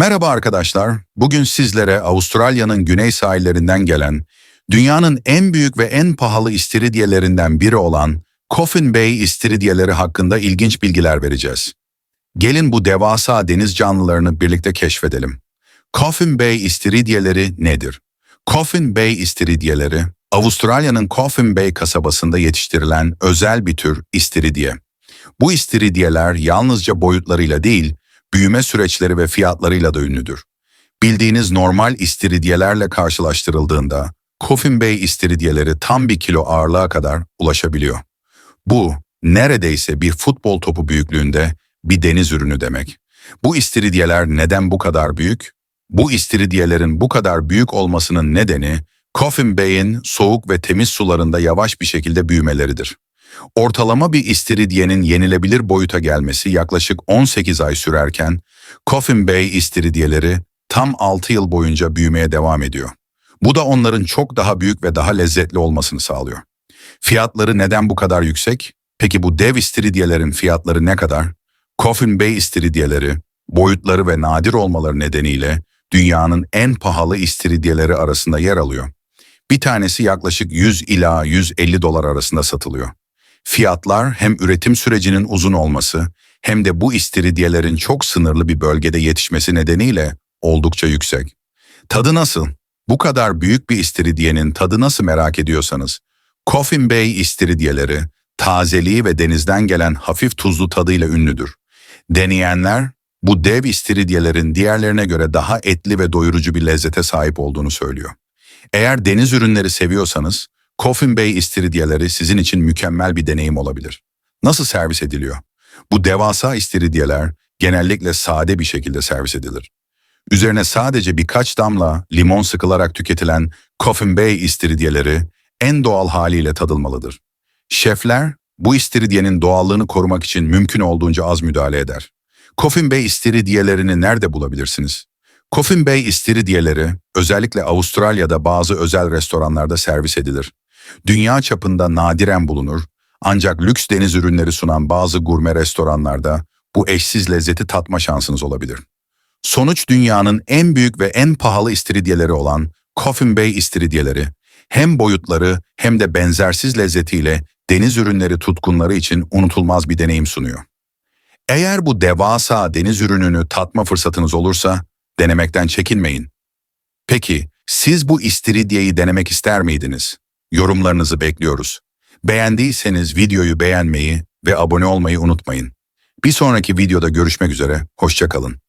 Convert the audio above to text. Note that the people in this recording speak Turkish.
Merhaba arkadaşlar. Bugün sizlere Avustralya'nın güney sahillerinden gelen, dünyanın en büyük ve en pahalı istiridyelerinden biri olan Coffin Bay istiridyeleri hakkında ilginç bilgiler vereceğiz. Gelin bu devasa deniz canlılarını birlikte keşfedelim. Coffin Bay istiridyeleri nedir? Coffin Bay istiridyeleri, Avustralya'nın Coffin Bay kasabasında yetiştirilen özel bir tür istiridye. Bu istiridyeler yalnızca boyutlarıyla değil, büyüme süreçleri ve fiyatlarıyla da ünlüdür. Bildiğiniz normal istiridyelerle karşılaştırıldığında Coffin Bay istiridyeleri tam bir kilo ağırlığa kadar ulaşabiliyor. Bu neredeyse bir futbol topu büyüklüğünde bir deniz ürünü demek. Bu istiridyeler neden bu kadar büyük? Bu istiridyelerin bu kadar büyük olmasının nedeni Coffin Bay'in soğuk ve temiz sularında yavaş bir şekilde büyümeleridir. Ortalama bir istiridyenin yenilebilir boyuta gelmesi yaklaşık 18 ay sürerken, Coffin Bay istiridyeleri tam 6 yıl boyunca büyümeye devam ediyor. Bu da onların çok daha büyük ve daha lezzetli olmasını sağlıyor. Fiyatları neden bu kadar yüksek? Peki bu dev istiridyelerin fiyatları ne kadar? Coffin Bay istiridyeleri, boyutları ve nadir olmaları nedeniyle dünyanın en pahalı istiridyeleri arasında yer alıyor. Bir tanesi yaklaşık 100 ila 150 dolar arasında satılıyor. Fiyatlar hem üretim sürecinin uzun olması hem de bu istiridyelerin çok sınırlı bir bölgede yetişmesi nedeniyle oldukça yüksek. Tadı nasıl? Bu kadar büyük bir istiridyenin tadı nasıl merak ediyorsanız, Coffin Bay istiridyeleri tazeliği ve denizden gelen hafif tuzlu tadıyla ünlüdür. Deneyenler bu dev istiridyelerin diğerlerine göre daha etli ve doyurucu bir lezzete sahip olduğunu söylüyor. Eğer deniz ürünleri seviyorsanız, Coffin Bay istiridyeleri sizin için mükemmel bir deneyim olabilir. Nasıl servis ediliyor? Bu devasa istiridyeler genellikle sade bir şekilde servis edilir. Üzerine sadece birkaç damla limon sıkılarak tüketilen Coffin Bay istiridyeleri en doğal haliyle tadılmalıdır. Şefler bu istiridyenin doğallığını korumak için mümkün olduğunca az müdahale eder. Coffin Bay istiridyelerini nerede bulabilirsiniz? Coffin Bay istiridyeleri özellikle Avustralya'da bazı özel restoranlarda servis edilir. Dünya çapında nadiren bulunur ancak lüks deniz ürünleri sunan bazı gurme restoranlarda bu eşsiz lezzeti tatma şansınız olabilir. Sonuç dünyanın en büyük ve en pahalı istiridyeleri olan Coffin Bay istiridyeleri hem boyutları hem de benzersiz lezzetiyle deniz ürünleri tutkunları için unutulmaz bir deneyim sunuyor. Eğer bu devasa deniz ürününü tatma fırsatınız olursa denemekten çekinmeyin. Peki siz bu istiridyeyi denemek ister miydiniz? Yorumlarınızı bekliyoruz. Beğendiyseniz videoyu beğenmeyi ve abone olmayı unutmayın. Bir sonraki videoda görüşmek üzere, hoşçakalın.